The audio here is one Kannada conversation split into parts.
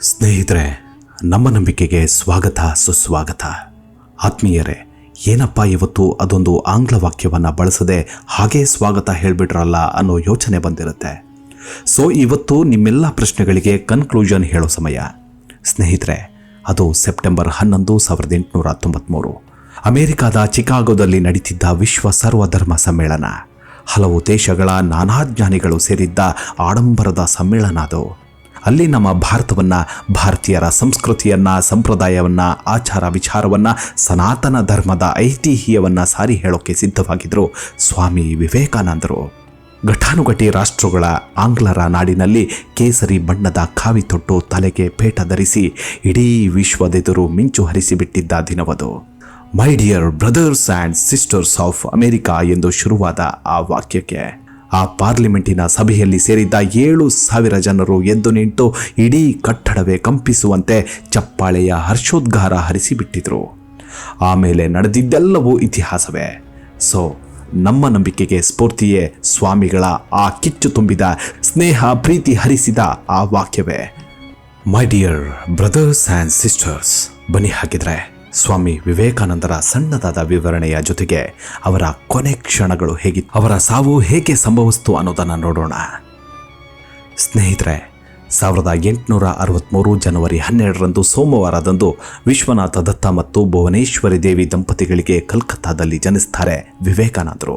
ಸ್ನೇಹಿತರೆ, ನಮ್ಮ ನಂಬಿಕೆಗೆ ಸ್ವಾಗತ, ಸುಸ್ವಾಗತ. ಆತ್ಮೀಯರೇ, ಏನಪ್ಪ ಇವತ್ತು ಅದೊಂದು ಆಂಗ್ಲ ವಾಕ್ಯವನ್ನು ಬಳಸದೆ ಹಾಗೇ ಸ್ವಾಗತ ಹೇಳಿಬಿಟ್ರಲ್ಲ ಅನ್ನೋ ಯೋಚನೆ ಬಂದಿರುತ್ತೆ. ಸೊ ಇವತ್ತು ನಿಮ್ಮೆಲ್ಲ ಪ್ರಶ್ನೆಗಳಿಗೆ ಕನ್ಕ್ಲೂಷನ್ ಹೇಳೋ ಸಮಯ. ಸ್ನೇಹಿತರೆ, ಅದು ಸೆಪ್ಟೆಂಬರ್ ಹನ್ನೊಂದು ಸಾವಿರದ ಎಂಟುನೂರ ತೊಂಬತ್ತ್ಮೂರು ಅಮೆರಿಕದ ಚಿಕಾಗೋದಲ್ಲಿ ನಡೀತಿದ್ದ ವಿಶ್ವ ಸರ್ವಧರ್ಮ ಸಮ್ಮೇಳನ. ಹಲವು ದೇಶಗಳ ನಾನಾ ಜ್ಞಾನಿಗಳು ಸೇರಿದ್ದ ಆಡಂಬರದ ಸಮ್ಮೇಳನ ಅದು. ಅಲ್ಲಿ ನಮ್ಮ ಭಾರತವನ್ನ, ಭಾರತೀಯರ ಸಂಸ್ಕೃತಿಯನ್ನ, ಸಂಪ್ರದಾಯವನ್ನ, ಆಚಾರ ವಿಚಾರವನ್ನ, ಸನಾತನ ಧರ್ಮದ ಐತಿಹ್ಯವನ್ನ ಸಾರಿ ಹೇಳೋಕೆ ಸಿದ್ಧವಾಗಿದ್ದರು ಸ್ವಾಮಿ ವಿವೇಕಾನಂದರು. ಘಟಾನುಘಟಿ ರಾಷ್ಟ್ರಗಳ ಆಂಗ್ಲರ ನಾಡಿನಲ್ಲಿ ಕೇಸರಿ ಬಣ್ಣದ ಕಾವಿ ತೊಟ್ಟು ತಲೆಗೆ ಪೇಟ ಧರಿಸಿ ಇಡೀ ವಿಶ್ವದೆದುರು ಮಿಂಚು ಹರಿಸಿಬಿಟ್ಟಿದ್ದ ದಿನವದು. My dear brothers and sisters of America ಎಂದು ಶುರುವಾದ ಆ ವಾಕ್ಯಕ್ಕೆ ಆ ಪಾರ್ಲಿಮೆಂಟಿನ ಸಭೆಯಲ್ಲಿ ಸೇರಿದ್ದ ಏಳು ಸಾವಿರ ಜನರು ಎದ್ದು ನಿಂತು ಇಡೀ ಕಟ್ಟಡವೇ ಕಂಪಿಸುವಂತೆ ಚಪ್ಪಾಳೆಯ ಹರ್ಷೋದ್ಗಾರ ಹರಿಸಿಬಿಟ್ಟಿದ್ರು. ಆಮೇಲೆ ನಡೆದಿದ್ದೆಲ್ಲವೂ ಇತಿಹಾಸವೇ. ಸೊ, ನಮ್ಮ ನಂಬಿಕೆಗೆ ಸ್ಫೂರ್ತಿಯೇ ಸ್ವಾಮಿಗಳ ಆ ಕಿಚ್ಚು ತುಂಬಿದ ಸ್ನೇಹ ಪ್ರೀತಿ ಹರಿಸಿದ ಆ ವಾಕ್ಯವೇ. My dear brothers and sisters ಬನ್ನಿ ಹಾಕಿದ್ರೆ ಸ್ವಾಮಿ ವಿವೇಕಾನಂದರ ಸಣ್ಣದಾದ ವಿವರಣೆಯ ಜೊತೆಗೆ ಅವರ ಕೊನೆ ಕ್ಷಣಗಳು ಹೇಗಿತ್ತು ಅವರ ಸಾವು ಹೇಗೆ ಸಂಭವಿಸ್ತು ಅನ್ನೋದನ್ನು ನೋಡೋಣ. ಸ್ನೇಹಿತರೆ, ಸಾವಿರದ ಎಂಟುನೂರ ಅರವತ್ತ್ಮೂರು ಜನವರಿ ಹನ್ನೆರಡರಂದು ಸೋಮವಾರದಂದು ವಿಶ್ವನಾಥ ದತ್ತ ಮತ್ತು ಭುವನೇಶ್ವರಿ ದೇವಿ ದಂಪತಿಗಳಿಗೆ ಕಲ್ಕತ್ತಾದಲ್ಲಿ ಜನಿಸ್ತಾರೆ ವಿವೇಕಾನಂದರು.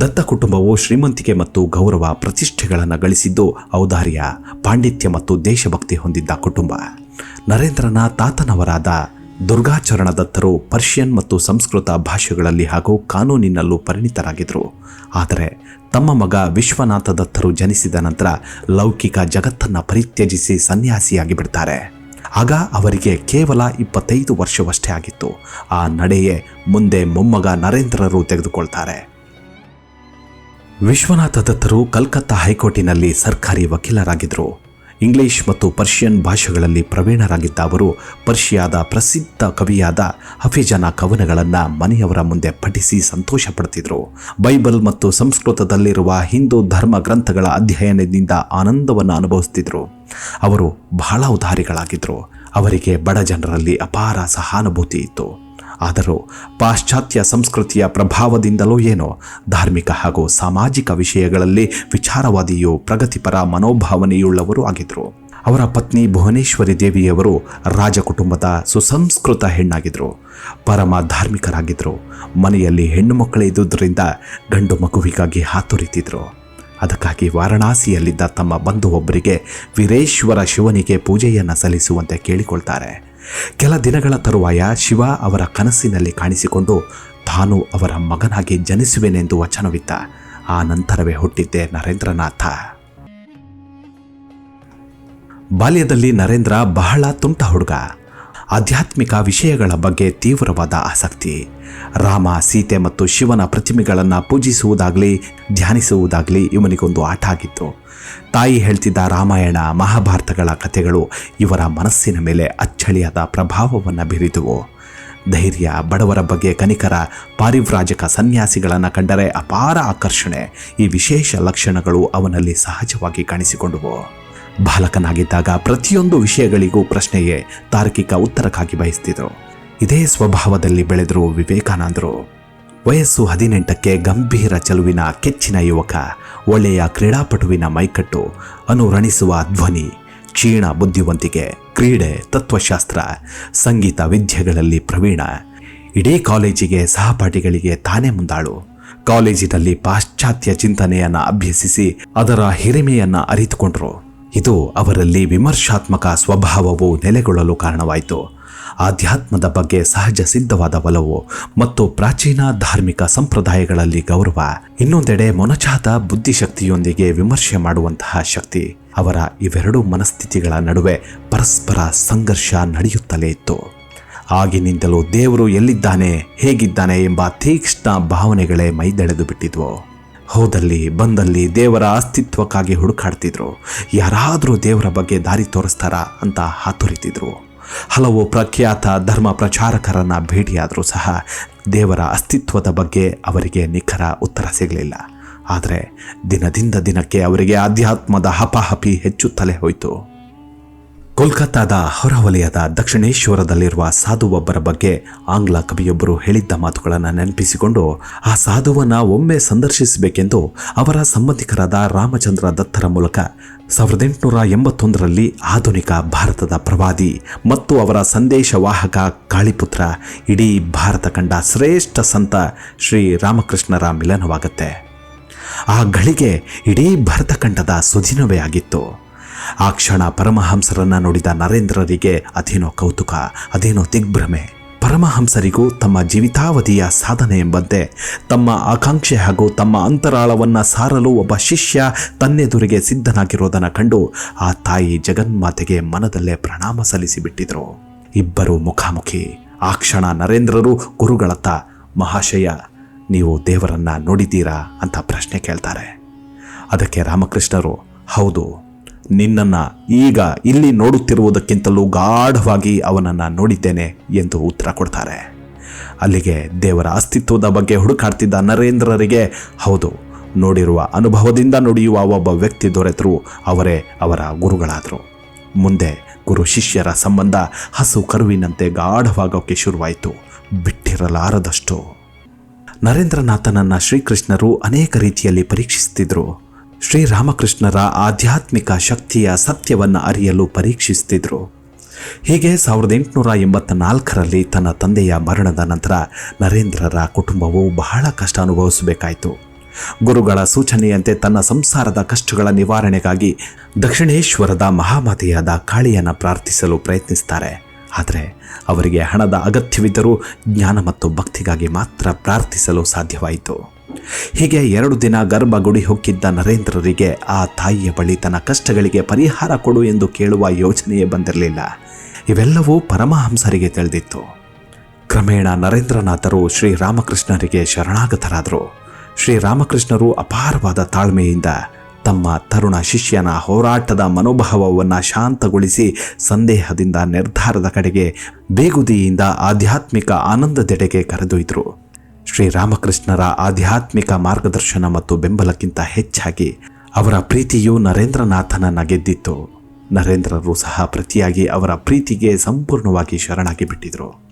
ದತ್ತ ಕುಟುಂಬವು ಶ್ರೀಮಂತಿಕೆ ಮತ್ತು ಗೌರವ ಪ್ರತಿಷ್ಠೆಗಳನ್ನು ಗಳಿಸಿದ್ದು ಔದಾರ್ಯ, ಪಾಂಡಿತ್ಯ ಮತ್ತು ದೇಶಭಕ್ತಿ ಹೊಂದಿದ್ದ ಕುಟುಂಬ. ನರೇಂದ್ರನ ತಾತನವರಾದ ದುರ್ಗಾಚರಣ ದತ್ತರು ಪರ್ಷಿಯನ್ ಮತ್ತು ಸಂಸ್ಕೃತ ಭಾಷೆಗಳಲ್ಲಿ ಹಾಗೂ ಕಾನೂನಿನಲ್ಲೂ ಪರಿಣಿತರಾಗಿದ್ದರು. ಆದರೆ ತಮ್ಮ ಮಗ ವಿಶ್ವನಾಥ ದತ್ತರು ಜನಿಸಿದ ನಂತರ ಲೌಕಿಕ ಜಗತ್ತನ್ನು ಪರಿತ್ಯಜಿಸಿ ಸನ್ಯಾಸಿಯಾಗಿ ಬಿಡ್ತಾರೆ. ಆಗ ಅವರಿಗೆ ಕೇವಲ ಇಪ್ಪತ್ತೈದು ವರ್ಷವಷ್ಟೇ ಆಗಿತ್ತು. ಆ ನಡೆಯೇ ಮುಂದೆ ಮೊಮ್ಮಗ ನರೇಂದ್ರರು ತೆಗೆದುಕೊಳ್ತಾರೆ. ವಿಶ್ವನಾಥ ದತ್ತರು ಕಲ್ಕತ್ತಾ ಹೈಕೋರ್ಟಿನಲ್ಲಿ ಸರ್ಕಾರಿ ವಕೀಲರಾಗಿದ್ದರು. ಇಂಗ್ಲಿಷ್ ಮತ್ತು ಪರ್ಷಿಯನ್ ಭಾಷೆಗಳಲ್ಲಿ ಪ್ರವೀಣರಾಗಿದ್ದ ಅವರು, ಪರ್ಷಿಯಾದ ಪ್ರಸಿದ್ಧ ಕವಿಯಾದ ಹಫೀಜನ ಕವನಗಳನ್ನು ಮನೆಯವರ ಮುಂದೆ ಪಠಿಸಿ ಸಂತೋಷ ಪಡ್ತಿದ್ರು ಬೈಬಲ್ ಮತ್ತು ಸಂಸ್ಕೃತದಲ್ಲಿರುವ ಹಿಂದೂ ಧರ್ಮ ಗ್ರಂಥಗಳ ಅಧ್ಯಯನದಿಂದ ಆನಂದವನ್ನು ಅನುಭವಿಸ್ತಿದ್ರು ಅವರು ಬಹಳ ಉದಾರಿಗಳಾಗಿದ್ದರು. ಅವರಿಗೆ ಬಡ ಜನರಲ್ಲಿ ಅಪಾರ ಸಹಾನುಭೂತಿ ಇತ್ತು. ಆದರೂ ಪಾಶ್ಚಾತ್ಯ ಸಂಸ್ಕೃತಿಯ ಪ್ರಭಾವದಿಂದಲೋ ಏನೋ ಧಾರ್ಮಿಕ ಹಾಗೂ ಸಾಮಾಜಿಕ ವಿಷಯಗಳಲ್ಲಿ ವಿಚಾರವಾದಿಯು ಪ್ರಗತಿಪರ ಮನೋಭಾವನೆಯುಳ್ಳವರು ಆಗಿದ್ದರು. ಅವರ ಪತ್ನಿ ಭುವನೇಶ್ವರಿ ದೇವಿಯವರು ರಾಜಕುಟುಂಬದ ಸುಸಂಸ್ಕೃತ ಹೆಣ್ಣಾಗಿದ್ದರು. ಪರಮ ಧಾರ್ಮಿಕರಾಗಿದ್ದರು. ಮನೆಯಲ್ಲಿ ಹೆಣ್ಣು ಮಕ್ಕಳೇ ಇದ್ದುದರಿಂದ ಗಂಡು ಮಗುವಿಗಾಗಿ ಹಾತೊರಿತಿದ್ರು ಅದಕ್ಕಾಗಿ ವಾರಣಾಸಿಯಲ್ಲಿದ್ದ ತಮ್ಮ ಬಂಧು ಒಬ್ಬರಿಗೆ ವೀರೇಶ್ವರ ಶಿವನಿಗೆ ಪೂಜೆಯನ್ನು ಸಲ್ಲಿಸುವಂತೆ ಕೇಳಿಕೊಳ್ತಾರೆ. ಕೆಲ ದಿನಗಳ ತರುವಾಯ ಶಿವ ಅವರ ಕನಸಿನಲ್ಲಿ ಕಾಣಿಸಿಕೊಂಡು, ತಾನು ಅವರ ಮಗನಾಗಿ ಜನಿಸುವೆನೆಂದು ವಚನವಿದ್ದ ಆ ನಂತರವೇ ಹುಟ್ಟಿದ್ದೆ ನರೇಂದ್ರನಾಥ. ಬಾಲ್ಯದಲ್ಲಿ ನರೇಂದ್ರ ಬಹಳ ತುಂಟ ಹುಡುಗ. ಆಧ್ಯಾತ್ಮಿಕ ವಿಷಯಗಳ ಬಗ್ಗೆ ತೀವ್ರವಾದ ಆಸಕ್ತಿ. ರಾಮ, ಸೀತೆ ಮತ್ತು ಶಿವನ ಪ್ರತಿಮೆಗಳನ್ನು ಪೂಜಿಸುವುದಾಗಲಿ, ಧ್ಯಾನಿಸುವುದಾಗಲಿ ಇವನಿಗೊಂದು ಆಟ ಆಗಿತ್ತು. ತಾಯಿ ಹೇಳ್ತಿದ್ದ ರಾಮಾಯಣ ಮಹಾಭಾರತಗಳ ಕಥೆಗಳು ಇವರ ಮನಸ್ಸಿನ ಮೇಲೆ ಅಚ್ಚಳಿಯಾದ ಪ್ರಭಾವವನ್ನು ಬೀರಿದುವು. ಧೈರ್ಯ, ಬಡವರ ಬಗ್ಗೆ ಕನಿಕರ, ಪಾರಿವ್ರಾಜಕ ಸನ್ಯಾಸಿಗಳನ್ನು ಕಂಡರೆ ಅಪಾರ ಆಕರ್ಷಣೆ. ಈ ವಿಶೇಷ ಲಕ್ಷಣಗಳು ಅವನಲ್ಲಿ ಸಹಜವಾಗಿ ಕಾಣಿಸಿಕೊಂಡುವು. ಬಾಲಕನಾಗಿದ್ದಾಗ ಪ್ರತಿಯೊಂದು ವಿಷಯಗಳಿಗೂ ಪ್ರಶ್ನೆಯೇ ತಾರ್ಕಿಕ ಉತ್ತರಕ್ಕಾಗಿ ಬಯಸ್ತಿದ್ರು. ಇದೇ ಸ್ವಭಾವದಲ್ಲಿ ಬೆಳೆದರು ವಿವೇಕಾನಂದರು. ವಯಸ್ಸು ಹದಿನೆಂಟಕ್ಕೆ ಗಂಭೀರ ಚೆಲುವಿನ ಕೆಚ್ಚಿನ ಯುವಕ, ಒಳ್ಳೆಯ ಕ್ರೀಡಾಪಟುವಿನ ಮೈಕಟ್ಟು, ಅನುರಣಿಸುವ ಧ್ವನಿ, ಕ್ಷೀಣ ಬುದ್ಧಿವಂತಿಕೆ, ಕ್ರೀಡೆ, ತತ್ವಶಾಸ್ತ್ರ, ಸಂಗೀತ ವಿದ್ಯೆಗಳಲ್ಲಿ ಪ್ರವೀಣ. ಇಡೀ ಕಾಲೇಜಿಗೆ ಸಹಪಾಠಿಗಳಿಗೆ ತಾನೇ ಮುಂದಾಳು. ಕಾಲೇಜಿನಲ್ಲಿ ಪಾಶ್ಚಾತ್ಯ ಚಿಂತನೆಯನ್ನು ಅಭ್ಯಸಿಸಿ ಅದರ ಹಿರಿಮೆಯನ್ನು ಅರಿತುಕೊಂಡರು. ಇದು ಅವರಲ್ಲಿ ವಿಮರ್ಶಾತ್ಮಕ ಸ್ವಭಾವವು ನೆಲೆಗೊಳ್ಳಲು ಕಾರಣವಾಯಿತು. ಆಧ್ಯಾತ್ಮದ ಬಗ್ಗೆ ಸಹಜ ಸಿದ್ಧವಾದ ಒಲವು ಮತ್ತು ಪ್ರಾಚೀನ ಧಾರ್ಮಿಕ ಸಂಪ್ರದಾಯಗಳಲ್ಲಿ ಗೌರವ. ಇನ್ನೊಂದೆಡೆ ಮೊನಚಾದ ಬುದ್ಧಿಶಕ್ತಿಯೊಂದಿಗೆ ವಿಮರ್ಶೆ ಮಾಡುವಂತಹ ಶಕ್ತಿ ಅವರ ಇವೆರಡೂ ಮನಸ್ಥಿತಿಗಳ ನಡುವೆ ಪರಸ್ಪರ ಸಂಘರ್ಷ ನಡೆಯುತ್ತಲೇ ಇತ್ತು. ಆಗಿನಿಂದಲೂ ದೇವರು ಎಲ್ಲಿದ್ದಾನೆ, ಹೇಗಿದ್ದಾನೆ ಎಂಬ ತೀಕ್ಷ್ಣ ಭಾವನೆಗಳೇ ಮೈದೆಳೆದು ಬಿಟ್ಟಿದ್ವು. ಹೋದಲ್ಲಿ ಬಂದಲ್ಲಿ ದೇವರ ಅಸ್ತಿತ್ವಕ್ಕಾಗಿ ಹುಡುಕಾಡ್ತಿದ್ರು. ಯಾರಾದರೂ ದೇವರ ಬಗ್ಗೆ ದಾರಿ ತೋರಿಸ್ತಾರಾ ಅಂತ ಹಾತೊರಿತಿದ್ರು. ಹಲವು ಪ್ರಖ್ಯಾತ ಧರ್ಮ ಪ್ರಚಾರಕರನ್ನು ಭೇಟಿಯಾದರೂ ಸಹ ದೇವರ ಅಸ್ತಿತ್ವದ ಬಗ್ಗೆ ಅವರಿಗೆ ನಿಖರ ಉತ್ತರ ಸಿಗಲಿಲ್ಲ. ಆದರೆ ದಿನದಿಂದ ದಿನಕ್ಕೆ ಅವರಿಗೆ ಆಧ್ಯಾತ್ಮದ ಹಪಹಪಿ ಹೆಚ್ಚುತ್ತಲೇ ಹೋಯಿತು. ಕೋಲ್ಕತ್ತಾದ ಹೊರವಲಯದ ದಕ್ಷಿಣೇಶ್ವರದಲ್ಲಿರುವ ಸಾಧುವೊಬ್ಬರ ಬಗ್ಗೆ ಆಂಗ್ಲ ಕವಿಯೊಬ್ಬರು ಹೇಳಿದ್ದ ಮಾತುಗಳನ್ನು ನೆನಪಿಸಿಕೊಂಡು ಆ ಸಾಧುವನ್ನು ಒಮ್ಮೆ ಸಂದರ್ಶಿಸಬೇಕೆಂದು ಅವರ ಸಂಬಂಧಿಕರಾದ ರಾಮಚಂದ್ರ ದತ್ತರ ಮೂಲಕ ಸಾವಿರದ ಎಂಟುನೂರ ಎಂಬತ್ತೊಂದರಲ್ಲಿ ಆಧುನಿಕ ಭಾರತದ ಪ್ರವಾದಿ ಮತ್ತು ಅವರ ಸಂದೇಶವಾಹಕ ಕಾಳಿಪುತ್ರ, ಇಡೀ ಭಾರತ ಕಂಡ ಶ್ರೇಷ್ಠ ಸಂತ ಶ್ರೀ ರಾಮಕೃಷ್ಣರ ಮಿಲನವಾಗುತ್ತೆ. ಆ ಗಳಿಗೆ ಇಡೀ ಭರತಖಂಡದ ಸುದಿನವೇ ಆಗಿತ್ತು. ಆ ಕ್ಷಣ ಪರಮಹಂಸರನ್ನ ನೋಡಿದ ನರೇಂದ್ರರಿಗೆ ಅದೇನೋ ಕೌತುಕ, ಅದೇನೋ ದಿಗ್ಭ್ರಮೆ. ಪರಮಹಂಸರಿಗೂ ತಮ್ಮ ಜೀವಿತಾವಧಿಯ ಸಾಧನೆ ಎಂಬಂತೆ ತಮ್ಮ ಆಕಾಂಕ್ಷೆ ಹಾಗೂ ತಮ್ಮ ಅಂತರಾಳವನ್ನ ಸಾರಲು ಒಬ್ಬ ಶಿಷ್ಯ ತನ್ನೆದುರಿಗೆ ಸಿದ್ಧನಾಗಿರೋದನ್ನು ಕಂಡು ಆ ತಾಯಿ ಜಗನ್ಮಾತೆಗೆ ಮನದಲ್ಲೇ ಪ್ರಣಾಮ ಸಲ್ಲಿಸಿಬಿಟ್ಟಿದ್ರು. ಇಬ್ಬರು ಮುಖಾಮುಖಿ. ಆ ಕ್ಷಣ ನರೇಂದ್ರರು ಗುರುಗಳತ್ತ, ಮಹಾಶಯ, ನೀವು ದೇವರನ್ನ ನೋಡಿದ್ದೀರಾ? ಅಂತ ಪ್ರಶ್ನೆ ಕೇಳ್ತಾರೆ. ಅದಕ್ಕೆ ರಾಮಕೃಷ್ಣರು, ಹೌದು ನಿನ್ನನ್ನು ಈಗ ಇಲ್ಲಿ ನೋಡುತ್ತಿರುವುದಕ್ಕಿಂತಲೂ ಗಾಢವಾಗಿ ಅವನನ್ನು ನೋಡಿದ್ದೇನೆ ಎಂದು ಉತ್ತರ ಕೊಡ್ತಾರೆ. ಅಲ್ಲಿಗೆ ದೇವರ ಅಸ್ತಿತ್ವದ ಬಗ್ಗೆ ಹುಡುಕಾಡ್ತಿದ್ದ ನರೇಂದ್ರರಿಗೆ, ಹೌದು, ನೋಡಿರುವ ಅನುಭವದಿಂದ ನುಡಿಯುವ ಒಬ್ಬ ವ್ಯಕ್ತಿ ದೊರೆತರು, ಅವರೇ ಅವರ ಗುರುಗಳಾದರು. ಮುಂದೆ ಗುರು ಶಿಷ್ಯರ ಸಂಬಂಧ ಹಸು ಕರುವಿನಂತೆ ಗಾಢವಾಗೋಕ್ಕೆ ಶುರುವಾಯಿತು, ಬಿಟ್ಟಿರಲಾರದಷ್ಟು. ನರೇಂದ್ರನಾಥನನ್ನು ಶ್ರೀಕೃಷ್ಣರು ಅನೇಕ ರೀತಿಯಲ್ಲಿ ಪರೀಕ್ಷಿಸುತ್ತಿದ್ದರು ಶ್ರೀರಾಮಕೃಷ್ಣರ ಆಧ್ಯಾತ್ಮಿಕ ಶಕ್ತಿಯ ಸತ್ಯವನ್ನು ಅರಿಯಲು ಪರೀಕ್ಷಿಸುತ್ತಿದ್ದರು ಹೀಗೆ ಸಾವಿರದ ಎಂಟುನೂರ ಎಂಬತ್ತ ನಾಲ್ಕರಲ್ಲಿ ತನ್ನ ತಂದೆಯ ಮರಣದ ನಂತರ ನರೇಂದ್ರರ ಕುಟುಂಬವು ಬಹಳ ಕಷ್ಟ ಅನುಭವಿಸಬೇಕಾಯಿತು. ಗುರುಗಳ ಸೂಚನೆಯಂತೆ ತನ್ನ ಸಂಸಾರದ ಕಷ್ಟಗಳ ನಿವಾರಣೆಗಾಗಿ ದಕ್ಷಿಣೇಶ್ವರದ ಮಹಾಮಾತೆಯಾದ ಕಾಳಿಯನ್ನು ಪ್ರಾರ್ಥಿಸಲು ಪ್ರಯತ್ನಿಸ್ತಾರೆ. ಆದರೆ ಅವರಿಗೆ ಹಣದ ಅಗತ್ಯವಿದ್ದರೂ ಜ್ಞಾನ ಮತ್ತು ಭಕ್ತಿಗಾಗಿ ಮಾತ್ರ ಪ್ರಾರ್ಥಿಸಲು ಸಾಧ್ಯವಾಯಿತು. ಹೀಗೆ ಎರಡು ದಿನ ಗರ್ಭಗುಡಿ ಹೊಕ್ಕಿದ್ದ ನರೇಂದ್ರರಿಗೆ ಆ ತಾಯಿಯ ಬಳಿ ತನ್ನ ಕಷ್ಟಗಳಿಗೆ ಪರಿಹಾರ ಕೊಡು ಎಂದು ಕೇಳುವ ಯೋಚನೆಯೇ ಬಂದಿರಲಿಲ್ಲ. ಇವೆಲ್ಲವೂ ಪರಮಹಂಸರಿಗೆ ತಿಳಿದಿತ್ತು. ಕ್ರಮೇಣ ನರೇಂದ್ರನಾಥರು ಶ್ರೀರಾಮಕೃಷ್ಣರಿಗೆ ಶರಣಾಗತರಾದರು. ಶ್ರೀರಾಮಕೃಷ್ಣರು ಅಪಾರವಾದ ತಾಳ್ಮೆಯಿಂದ ತಮ್ಮ ತರುಣ ಶಿಷ್ಯನ ಹೋರಾಟದ ಮನೋಭಾವವನ್ನು ಶಾಂತಗೊಳಿಸಿ ಸಂದೇಹದಿಂದ ನಿರ್ಧಾರದ ಕಡೆಗೆ ಬೇಗುದಿಯಿಂದ ಆಧ್ಯಾತ್ಮಿಕ ಆನಂದದೆಡೆಗೆ ಕರೆದೊಯ್ದರು. ಶ್ರೀರಾಮಕೃಷ್ಣರ ಆಧ್ಯಾತ್ಮಿಕ ಮಾರ್ಗದರ್ಶನ ಮತ್ತು ಬೆಂಬಲಕ್ಕಿಂತ ಹೆಚ್ಚಾಗಿ ಅವರ ಪ್ರೀತಿಯು ನರೇಂದ್ರನಾಥನನ್ನ ಗೆದ್ದಿತ್ತು ನರೇಂದ್ರರು ಸಹ ಪ್ರತಿಯಾಗಿ ಅವರ ಪ್ರೀತಿಗೆ ಸಂಪೂರ್ಣವಾಗಿ ಶರಣಾಗಿ ಬಿಟ್ಟಿದ್ರು.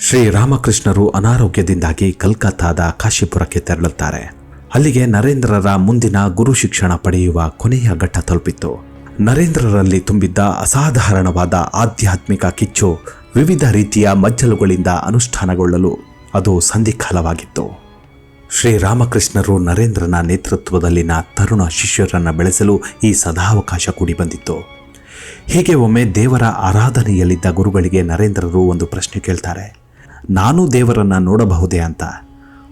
ಶ್ರೀರಾಮಕೃಷ್ಣರು ಅನಾರೋಗ್ಯದಿಂದಾಗಿ ಕಲ್ಕತ್ತಾದ ಕಾಶಿಪುರಕ್ಕೆ ತೆರಳುತ್ತಾರೆ. ಅಲ್ಲಿಗೆ ನರೇಂದ್ರರ ಮುಂದಿನ ಗುರು ಶಿಕ್ಷಣ ಪಡೆಯುವ ಕೊನೆಯ ಘಟ್ಟ ತಲುಪಿತ್ತು. ನರೇಂದ್ರರಲ್ಲಿ ತುಂಬಿದ್ದ ಅಸಾಧಾರಣವಾದ ಆಧ್ಯಾತ್ಮಿಕ ಕಿಚ್ಚು ವಿವಿಧ ರೀತಿಯ ಮಜ್ಜಲುಗಳಿಂದ ಅನುಷ್ಠಾನಗೊಳ್ಳಲು ಅದು ಸಂಧಿಕಾಲವಾಗಿತ್ತು ಶ್ರೀರಾಮಕೃಷ್ಣರು ನರೇಂದ್ರನ ನೇತೃತ್ವದಲ್ಲಿನ ತರುಣ ಶಿಷ್ಯರನ್ನು ಬೆಳೆಸಲು ಈ ಸದಾವಕಾಶ ಕೂಡಿ ಬಂದಿತ್ತು. ಹೀಗೆ ಒಮ್ಮೆ ದೇವರ ಆರಾಧನೆಯಲ್ಲಿದ್ದ ಗುರುಗಳಿಗೆ ನರೇಂದ್ರರು ಒಂದು ಪ್ರಶ್ನೆ ಕೇಳ್ತಾರೆ. ನಾನು ದೇವರನ್ನು ನೋಡಬಹುದೇ? ಅಂತ.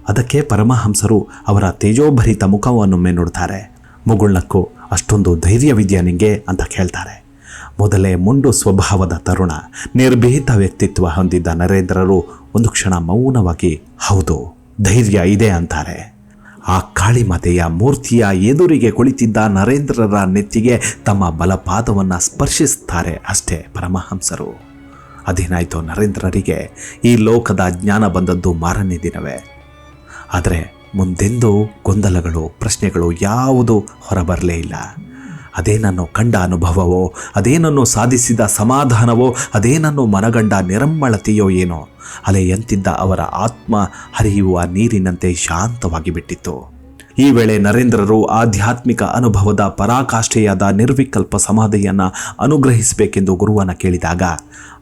ಅದಕ್ಕೆ ಪರಮಹಂಸರು ಅವರ ತೇಜೋಭರಿತ ಮುಖವನ್ನೊಮ್ಮೆ ನೋಡ್ತಾರೆ. ಮುಗುಳ್ನಕ್ಕೂ ಅಷ್ಟೊಂದು ಧೈರ್ಯವಿದ್ಯಾ ನಿಂಗೆ ಅಂತ ಕೇಳ್ತಾರೆ. ಮೊದಲೇ ಮುಂಡು ಸ್ವಭಾವದ ತರುಣ, ನಿರ್ಭೀತ ವ್ಯಕ್ತಿತ್ವ ಹೊಂದಿದ್ದ ನರೇಂದ್ರರು ಒಂದು ಕ್ಷಣ ಮೌನವಾಗಿ, ಹೌದು, ಧೈರ್ಯ ಇದೆ ಅಂತಾರೆ. ಆ ಕಾಳಿಮಾತೆಯ ಮೂರ್ತಿಯ ಎದುರಿಗೆ ಕುಳಿತಿದ್ದ ನರೇಂದ್ರರ ನೆತ್ತಿಗೆ ತಮ್ಮ ಬಲಪಾದವನ್ನು ಸ್ಪರ್ಶಿಸ್ತಾರೆ ಅಷ್ಟೇ ಪರಮಹಂಸರು. ಅದೇನಾಯಿತು ನರೇಂದ್ರರಿಗೆ ಈ ಲೋಕದ ಜ್ಞಾನ ಬಂದದ್ದು ಮಾರನೇ ದಿನವೇ. ಆದರೆ ಮುಂದೆಂದೂ ಗೊಂದಲಗಳು, ಪ್ರಶ್ನೆಗಳು ಯಾವುದೂ ಹೊರಬರಲೇ ಇಲ್ಲ. ಅದೇನನ್ನು ಕಂಡ ಅನುಭವವೋ, ಅದೇನನ್ನು ಸಾಧಿಸಿದ ಸಮಾಧಾನವೋ, ಅದೇನನ್ನು ಮನಗಂಡ ನಿರಮ್ಮಳತೆಯೋ ಏನೋ ಅಲೆಯಂತಿದ್ದ ಅವರ ಆತ್ಮ ಹರಿಯುವ ನೀರಿನಂತೆ ಶಾಂತವಾಗಿ ಬಿಟ್ಟಿತ್ತು. ಈ ವೇಳೆ ನರೇಂದ್ರರು ಆಧ್ಯಾತ್ಮಿಕ ಅನುಭವದ ಪರಾಕಾಷ್ಠೆಯಾದ ನಿರ್ವಿಕಲ್ಪ ಸಮಾಧಿಯನ್ನು ಅನುಗ್ರಹಿಸಬೇಕೆಂದು ಗುರುವನ್ನು ಕೇಳಿದಾಗ